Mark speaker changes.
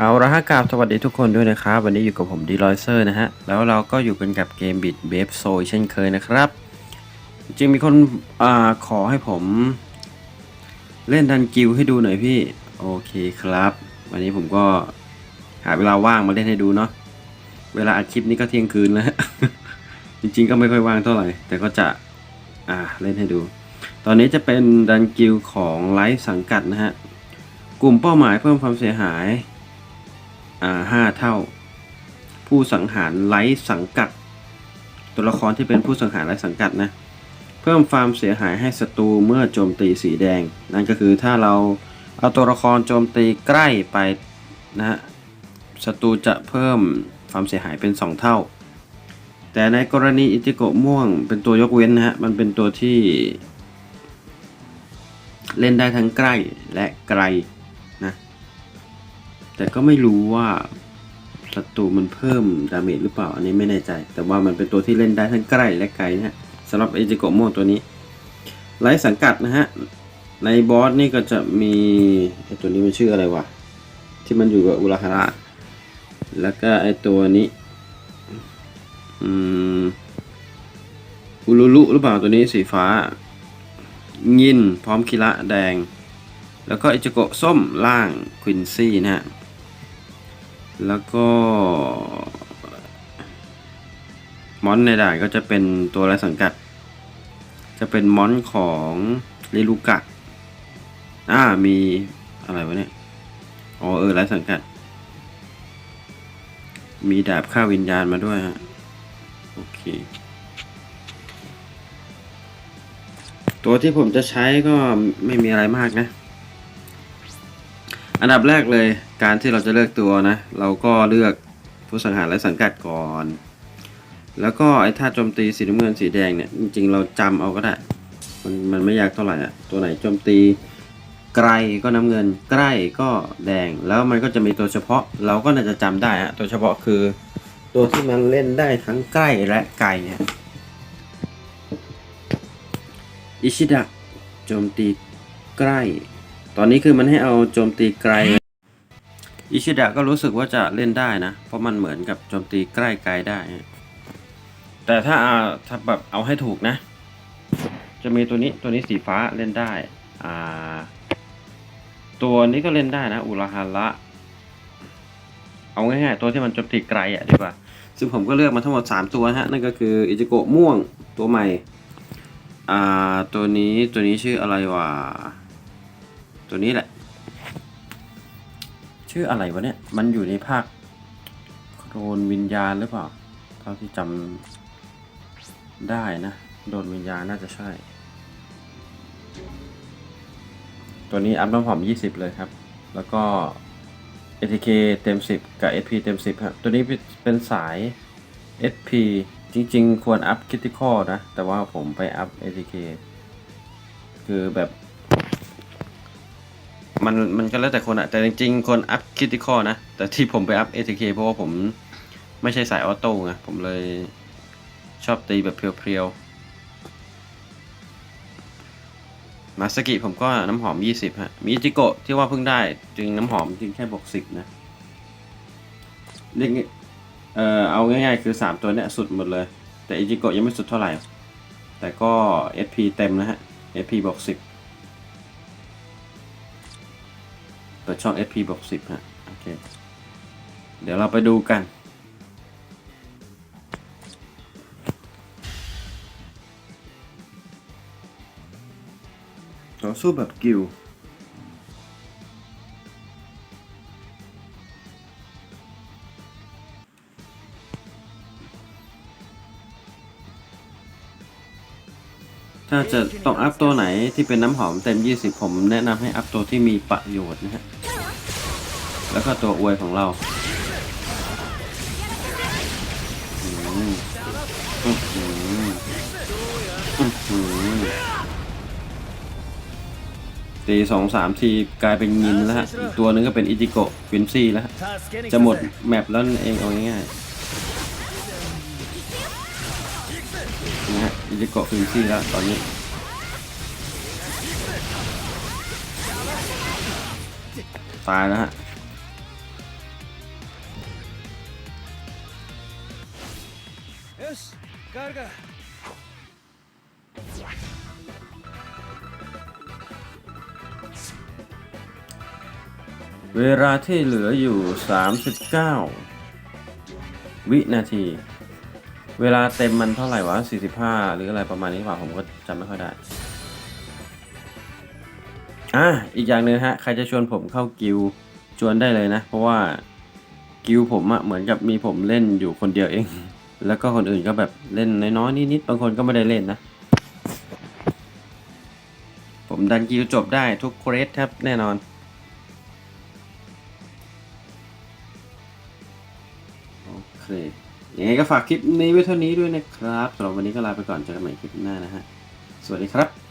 Speaker 1: เอาละฮะกราบสวัสดีทุกคนด้วยนะครับ วันนี้อยู่กับผมดีลอยเซอร์นะฮะ แล้วเราก็อยู่กันกับเกมบิดเบฟโซเช่นเคยนะครับ จริงมีคนอ่าขอให้ผม เล่นดันกิวให้ดูหน่อยพี่ โอเคครับ วันนี้ผมก็หาเวลาว่างมาเล่นให้ดูเนาะเวลาอัดคลิปนี้ก็เที่ยงคืนแล้ว จริงๆก็ไม่ค่อยว่างเท่าไหร่ แต่ก็จะอ่าเล่นให้ดู ตอนนี้จะเป็นดันกิวของไลฟ์สังกัดนะฮะ กลุ่มเป้าหมายเพิ่มความเสียหาย ห้าเท่า ผู้สังหารไร้สังกัด ตัวละครที่เป็นผู้สังหารไร้สังกัดนะเพิ่มความเสียหายให้ศัตรูเมื่อโจมตีสีแดง นั่นก็คือถ้าเราเอาตัวละครโจมตีใกล้ไปนะฮะศัตรูจะเพิ่มความเสียหายเป็น 2 เท่า แต่ในกรณีอิจิโกะม่วงเป็นตัวยกเว้นนะฮะมันเป็นตัวที่ เล่นได้ทั้งใกล้และไกล แต่ก็ไม่รู้ว่าศัตรูมันเพิ่มดาเมจหรือเปล่า อันนี้ไม่แน่ใจ แต่ว่ามันเป็นตัวที่เล่นได้ทั้งใกล้และไกลนะฮะสำหรับเอจิโกะโมตัวนี้ไร้สังกัดนะฮะ ในบอสนี่ก็จะมีไอตัวนี้มันชื่ออะไรวะ ที่มันอยู่กับอุราฮาระ แล้วก็ไอตัวนี้อืมอุลุลุหรือเปล่าตัวนี้สีฟ้า ยินพร้อมคิระแดง แล้วก็อิจิโกะส้มล่างควินซี่นะฮะ แล้วก็มอนในด่านก็จะเป็นตัวไรสังกัด จะเป็นมอนของลิลูกะอ่ามีอะไรวะเนี่ย อ๋อเออไรสังกัด มีดาบฆ่าวิญญาณมาด้วยฮะ โอเค ตัวที่ผมจะใช้ก็ไม่มีอะไรมากนะ อันดับแรกเลยการที่เราจะเลือกตัวนะ เราก็เลือกผู้สังหารและสังกัดก่อน แล้วก็ไอ้ท่าโจมตีสีน้ำเงินสีแดงเนี่ยจริงๆเราจำเอาก็ได้ มันมันไม่ยากเท่าไหร่อะตัวไหนโจมตีไกลก็น้ำเงิน ใกล้ก็แดงแล้วมันก็จะมีตัวเฉพาะ เราก็น่าจะจำได้ฮะตัวเฉพาะคือตัวที่มันเล่นได้ทั้งใกล้และไกลฮะอิชิดะโจมตีใกล้ ตอนนี้คือมันให้เอาโจมตีไกล อิชิดะก็รู้สึกว่าจะเล่นได้นะ เพราะมันเหมือนกับโจมตีใกล้ไกลได้ แต่ถ้าเอาถ้าแบบเอาให้ถูกนะ จะมีตัวนี้ตัวนี้สีฟ้าเล่นได้ อ่า ตัวนี้ก็เล่นได้นะ อุราฮาระเอาง่ายๆตัวที่มันโจมตีไกลอะดีกว่า ซึ่งผมก็เลือกมาทั้งหมด 3 ตัวฮะ นั่นก็คืออิจิโกะม่วงตัวใหม่ อ่า ตัวนี้ตัวนี้ชื่ออะไรวะ ตัวนี้แหละ ชื่ออะไรวะเนี่ย มันอยู่ในภาคโดนวิญญาณหรือเปล่า เท่าที่จำได้นะ โดนวิญญาณน่าจะใช่ ตัวนี้อัพน้ำหอม 20 เลยครับ แล้วก็ ATK เต็ม 10 กับ SP เต็ม 10 ครับ ตัวนี้เป็นสาย SP จริง ๆ ควรอัพ Critical นะ แต่ว่าผมไปอัพ ATK คือแบบ มันมันก็แล้วแต่คนอะแต่จริงๆ คนอัพคิติคอนะ แต่ที่ผมไปอัพ ATK เคเพราะว่าผมไม่ใช่สายออโต้ไงผมเลยชอบตีแบบเพียวๆ มาสกิผมก็น้ำหอม 20 ฮะ มีอิจิโกะที่ว่าเพิ่งได้ จึงน้ำหอมจริงแค่บวก10 นะเรียกเอ่อเอาง่ายๆ คือ 3 ตัวเนี้ยสุดหมดเลย แต่อิจิโกะยังไม่สุดเท่าไหร่ แต่ก็ SP เต็มนะฮะ SP บวก10 เปิดช่อง FP บวก10ฮะโอเคเดี๋ยวเราไปดูกัน ต่อสู้แบบกิลถ้าจะต้องอัพตัวไหนที่เป็นน้ำหอมเต็ม 20 ผมแนะนำให้อัพตัวที่มีประโยชน์นะฮะ แล้วก็ตัวอวยของเราอืออืออือตีสองสามทีกลายเป็นยินแล้วฮะอีกตัวหนึงก็เป็นอิจิโกะฟินซี่แล้วฮะจะหมดแมปแล้วนั่นเองเอาง่ายๆนะฮะอิจิโกะฟินซี่แล้วตอนนี้ตายแล้วฮะ
Speaker 2: Carga.
Speaker 1: เวลาที่เหลืออยู่ 39 วินาที เวลาเต็มมันเท่าไหร่วะ 45 หรืออะไรประมาณนี้ว่าผมก็จำไม่ค่อยได้ อะ อีกอย่างหนึ่งฮะ ใครจะชวนผมเข้ากิวชวนได้เลยนะ เพราะว่ากิวผมอะเหมือนกับมีผมเล่นอยู่คนเดียวเอง แล้วก็คนอื่นก็แบบเล่นน้อยๆนิดๆบางคนก็ไม่ได้เล่นนะ ผมดันกิลจบได้ทุกเครสครับแน่นอน โอเคยังไงก็ฝากคลิปนี้ไว้เท่านี้ด้วยนะครับสำหรับวันนี้ก็ลาไปก่อนเจอกันใหม่คลิปหน้านะฮะ สวัสดีครับ